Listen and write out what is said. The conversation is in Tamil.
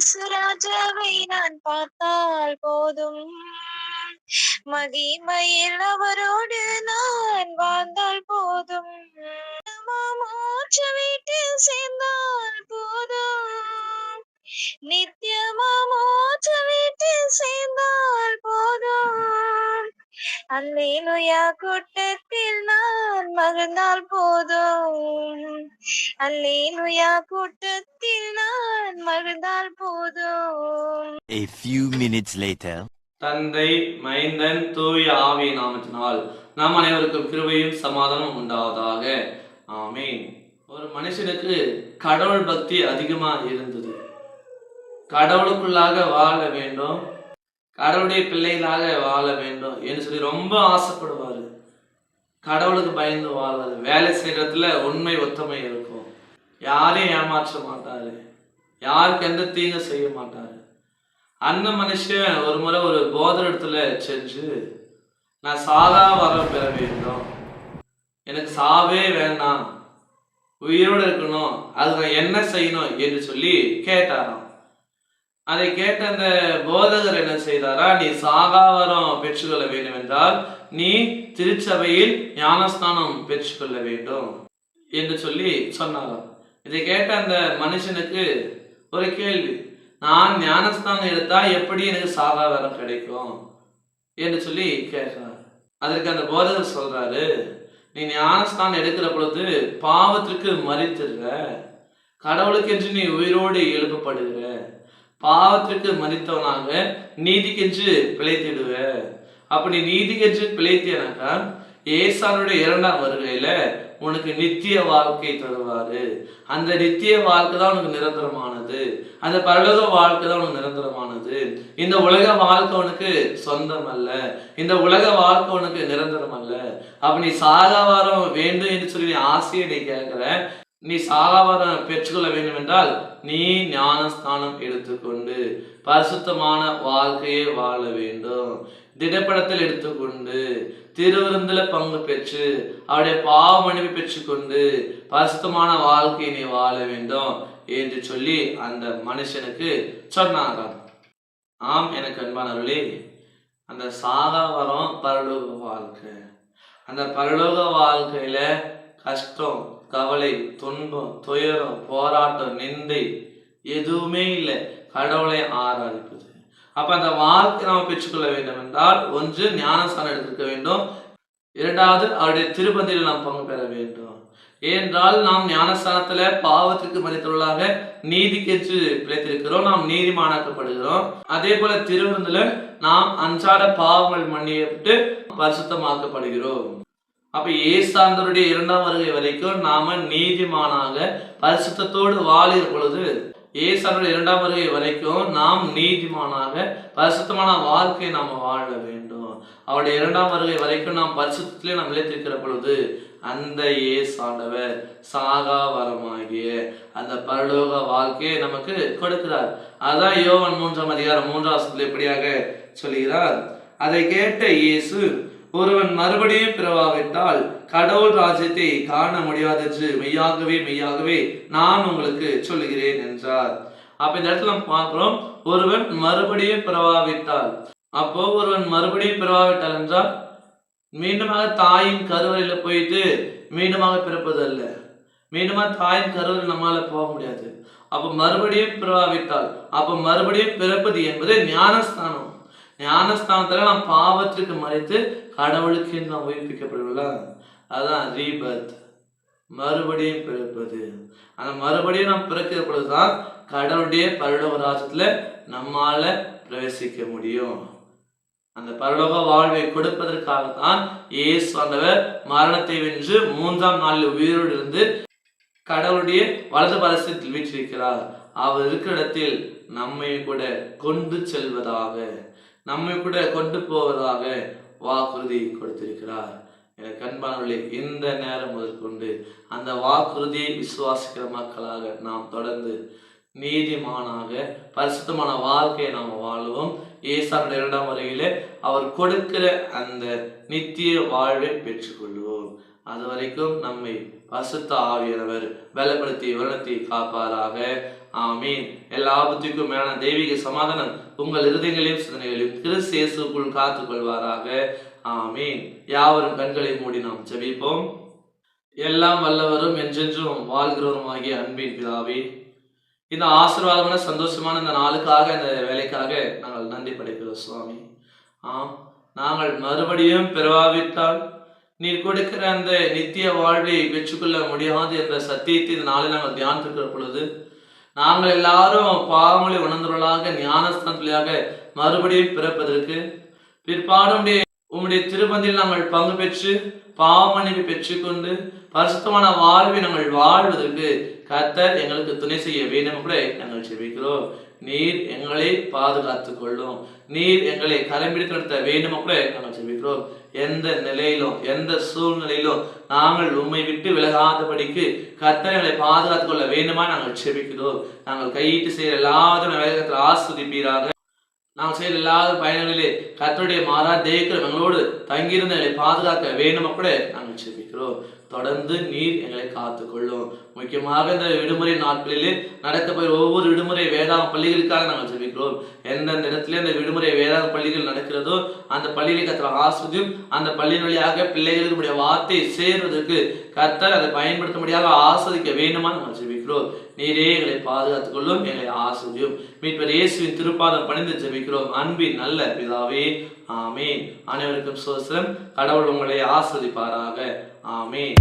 இயேசுராஜாவை நான் பார்த்தால் போதும். மகிமையில் அவரோடு நான் வாழ்ந்தால் போதும். மோட்ச வீட்டில் சேர்ந்தால் போதும். நித்தியமா மோட்ச வீட்டில் சேர்ந்தால் போதும். அல்லேலுயா கூட்டத்தில் நான் மகிழ்ந்தால் போதும். அல்லேலுயா கூட்டத்தில் நான் மகிழ்ந்தால் போதும். A few minutes later. தந்தை மைந்தன் தூய ஆவி நாமத்தினால் நாம் அனைவருக்கும் கிருபையும் சமாதானம் உண்டாவதாக. ஆமீன். ஒரு மனுஷனுக்கு கடவுள் பக்தி அதிகமா இருந்தது. கடவுளுக்குள்ளாக வாழ வேண்டும். கடவுளுடைய பிள்ளைகளாக வாழ வேண்டும் என்று சொல்லி ரொம்ப ஆசைப்படுவாரு. கடவுளுக்கு பயந்து வாழாது வேலை செய்யறதுல உண்மை ஒத்தமை இருக்கும். யாரையும் ஏமாற்ற மாட்டாரு. யாருக்கு எந்த தீங்கும் செய்ய மாட்டாரு. அந்த மனுஷன் ஒரு முறை ஒரு போதர் இடத்துல செஞ்சு நான் சாதா வரம் பெற வேண்டும். எனக்கு சாவே வேண்டாம். உயிரோடு இருக்கணும். அது நான் என்ன செய்யணும்? என்று சொல்லி கேட்டாராம். அதை கேட்ட அந்த போதகர் என்ன செய்தாரா? நீ சாகாவரம் பெற்றுக்கொள்ள வேண்டும் என்றால் நீ திருச்சபையில் ஞானஸ்தானம் பெற்றுக்கொள்ள வேண்டும் என்று சொல்லி சொன்னாராம். இதை கேட்ட அந்த மனுஷனுக்கு ஒரு கேள்வி. நான் ஞானஸ்தானம் எடுத்தா எப்படி எனக்கு சாகாவரம் கிடைக்கும்? என்று சொல்லி கேட்கிறார் அதற்கு அந்த போதகர் சொல்றாரு நீ ஞானஸ்தானம் எடுக்கிற பொழுது பாவத்திற்கு மறித்துடுற கடவுளுக்கென்று நீ உயிரோடு எழுப்பப்படுகிற. பாவத்திற்கு மறித்தவனாக நீதிக்கென்று பிழைத்திடுவ அப்படி நீதிக்கென்று பிழைத்தியனாக்கா? ஏசானுடைய இரண்டாம் வருகையில உனக்கு நித்திய வாழ்க்கை தருவாரு. அந்த நித்திய வாழ்க்கை தான் உனக்கு நிரந்தரமானது. அந்த பரலோக வாழ்க்கை தான் உனக்கு நிரந்தரமானது. இந்த உலக வாழ்க்கை உனக்கு சொந்தம் அல்ல இந்த உலக வாழ்க்கை உனக்கு நிரந்தரம் அல்ல அப்ப நீ சாகாவாரம் வேண்டும் என்று சொல்லி நீ ஆசையை நீ கேட்கிற நீ சாகாவாரம் பெற்றுக்கொள்ள வேண்டும் என்றால் நீ ஞானஸ்தானம் எடுத்துக்கொண்டு பரிசுத்தமான வாழ்க்கையை வாழ வேண்டும். திடப்படத்தில் எடுத்துக்கொண்டு திருவிருந்துல பங்கு பெற்று அவருடைய பாவ மனைவி பெற்றுக்கொண்டு பரிசுத்தமான வாழ்க்கையை நீ வாழ வேண்டும் என்று சொல்லி அந்த மனுஷனுக்கு சொன்னாங்க ஆம் எனக்கு அன்பானவர்களே அந்த சாகாவரம் பரலோக வாழ்க்கை. அந்த பரலோக வாழ்க்கையில கஷ்டம் கவலை துன்பம் துயரம் போராட்டம் நிந்தை எதுவுமே இல்லை. கடவுளை ஆராதிப்பது. அப்ப அந்த வாழ்க்கை நாம் பெற்றுக்கொள்ள வேண்டும் என்றால் ஒன்று ஞானஸ்தானம் எடுத்திருக்க வேண்டும். இரண்டாவது அவருடைய திருப்பதியில் நாம் பங்கு பெற வேண்டும். ஏனென்றால் நாம் ஞானஸ்தானத்துல பாவத்திற்கு மதித்தவர்களாக நீதிக்கென்று பிழைத்திருக்கிறோம். நாம் நீதிமானாக்கப்படுகிறோம். அதே போல திருவிருந்துல நாம் அன்றாட பாவங்கள் மன்னியப்பட்டு பரிசுத்தமாக்கப்படுகிறோம். அப்ப ஏசாந்தருடைய இரண்டாம் வருகை வரைக்கும் நாம நீதிமானாக பரிசுத்தத்தோடு வாழிற பொழுது ஏசாந்தருடைய இரண்டாம் வருகை வரைக்கும் நாம் நீதிமானாக பரிசுத்தமான வாழ்க்கையை நாம் வாழ வேண்டும். அவருடைய இரண்டாம் வருகை வரைக்கும் நாம் பரிசுத்திலே நாம் நிலைத்திருக்கிற பொழுது அந்த ஏசாண்டவர் சாகா வரமாகிய அந்த பரலோக வாழ்க்கையை நமக்கு கொடுக்கிறார். அதான் யோவன் மூன்றாம் அதிகாரம் மூன்றாம் வசனத்தில் எப்படியாக சொல்கிறார். அதை கேட்ட இயேசு ஒருவன் மறுபடியும் பிறவாவிட்டால் கடவுள் ராஜ்யத்தை காண முடியாதென்று மெய்யாகவே மெய்யாகவே நான் உங்களுக்கு சொல்லுகிறேன் என்றார். அப்ப இந்த இடத்துல நம்ம பார்க்கிறோம் ஒருவன் மறுபடியும் பிறவாவிட்டால். அப்போ ஒருவன் மறுபடியும் பிறவாவிட்டால் என்றால் மீண்டுமாக தாயின் கருவறையில போயிட்டு மீண்டுமாக பிறப்பது அல்ல. மீண்டுமாக தாயின் கருவறையில் நம்மளால போக முடியாது. அப்ப மறுபடியும் பிறவாவிட்டால் அப்ப மறுபடியும் பிறப்பது என்பது ஞானஸ்தானம். ஞானஸ்தானத்துல நாம் பாவத்திற்கு மறைத்து கடவுளுக்கு நாம் உயிர்ப்பிக்கப்படுவோம்ல அதான் ரீபத் மறுபடியும் பிறப்பது. அந்த மறுபடியும் நாம் பிறக்கிற பொழுதுதான் கடவுளுடைய பரலோக ராஜ்யத்துல நம்மால பிரவேசிக்க முடியும். அந்த பரலோக வாழ்வை கொடுப்பதற்காகத்தான் இயேசு ஆண்டவர் மரணத்தை வென்று மூன்றாம் நாளில் உயிரோடு இருந்து கடவுளுடைய வலது பரசத்தில் வீற்றிருக்கிறார். அவர் இருக்கிற இடத்தில் நம்மை கூட கொண்டு செல்வதாக. நம்மை கூட கொண்டு போவதாக வாக்குறுதி கொடுத்திருக்கிறார். எனக்கு அன்பானவர்களே இந்த நேரம் முதற்கொண்டு அந்த வாக்குறுதியை விசுவாசிக்கிற மக்களாக நாம் தொடர்ந்து நீதிமானாக பரிசுத்தமான வாழ்க்கையை நாம் வாழுவோம். ஏசாருடைய இரண்டாம் முறையிலே அவர் கொடுக்கிற அந்த நித்திய வாழ்வை பெற்றுக்கொள்வோம். அது வரைக்கும் நம்மை பசுத்த ஆவியானவர் பலப்படுத்தி வருணத்தை காப்பாராக. ஆமீன். எல்லா ஆபத்துக்கும் மேலான தெய்வீக சமாதானம் உங்கள் இருதயங்களையும் சிந்தனைகளையும் கிறிஸ்தேசுக்குள் காத்து கொள்வாராக. ஆமீன். யாவரும் கண்களை மூடி நாம் ஜெபிப்போம். எல்லாம் வல்லவரும் என்றென்றும் வாழ்கிறவருமாகிய அன்பின் பிதாவே இந்த ஆசீர்வாதமான சந்தோஷமான இந்த நாளுக்காக இந்த வேலைக்காக நாங்கள் நன்றி படைக்கிறோம் சுவாமி. ஆம். நாங்கள் மறுபடியும் பிறவாவிட்டால் நீர் கொடுக்கிற அந்த நித்திய வாழ்வை பெற்றுக்கொள்ள முடியாது என்ற சத்தியத்தை இதனால நாங்கள் தியானித்திருக்கிற பொழுது நாங்கள் எல்லாரும் பாவங்களை உணர்ந்தவர்களாக ஞானஸ்தானத்திலாக மறுபடியும் பிறப்பதற்கு பிற்பாடு உம்முடைய திருப்பந்தியில் நாங்கள் பங்கு பெற்று பாவமன்னிப்பை பெற்றுக்கொண்டு பரிசுத்தமான வாழ்வை நாங்கள் வாழ்வதற்கு கத்த எங்களுக்கு துணை செய்ய வேண்டும் கூட நாங்கள் செபிக்கிறோம் நீர் எங்களை பாதுகாத்துக் கொள்ளும் நீர் எங்களை கரம்பிடித்து நடத்த வேண்டும் கூட நாங்கள் செபிக்கிறோம் எந்த நிலையிலும் எந்த சூழ்நிலையிலும் நாங்கள் உம்மை விட்டு விலகாதபடிக்கு கத்தனைகளை பாதுகாத்துக் கொள்ள வேண்டுமா நாங்கள் செபிக்கிறோம் நாங்கள் கையிட்டு செய்கிற எல்லாத்தையும் வேகத்தில் ஆஸ்வதிப்பீராக. நாங்கள் செய்த எல்லா பயணங்களிலே கத்தருடைய மாறா தேய்க்கிற எங்களோடு தங்கியிருந்த நிலை பாதுகாக்க வேண்டுமா கூட நாங்கள் செபிக்கிறோம். தொடர்ந்து நீர் எங்களை காத்துக்கொள்ளும். முக்கியமாக இந்த விடுமுறை நாட்களிலே நடக்க போய் ஒவ்வொரு விடுமுறை வேதாக பள்ளிகளுக்காக நாங்கள் ஜெபிக்கிறோம் எந்தெந்த இடத்துல இந்த விடுமுறை வேதாக பள்ளிகள் நடக்கிறதோ அந்த பள்ளியிலே கத்திர ஆசிரியம் அந்த பள்ளியின் வழியாக பிள்ளைகளுக்கு உடைய வார்த்தை சேர்வதற்கு கத்தர் அதை பயன்படுத்த முடியாத ஆஸ்வதிக்க வேண்டுமா நம்ம ஜெபிக்கிறோம் நீரே எங்களை பாதுகாத்துக் கொள்ளும் எங்களை ஆசிரியும். மீட்பர் இயேசுவின் திருப்பாதம் பணிந்து ஜெபிக்கிறோம். அன்பின் நல்ல பிதாவே ஆமேன். அனைவருக்கும் சோசரம் கடவுள் உங்களை ஆஸ்வதிப்பாராக ஆமேன்.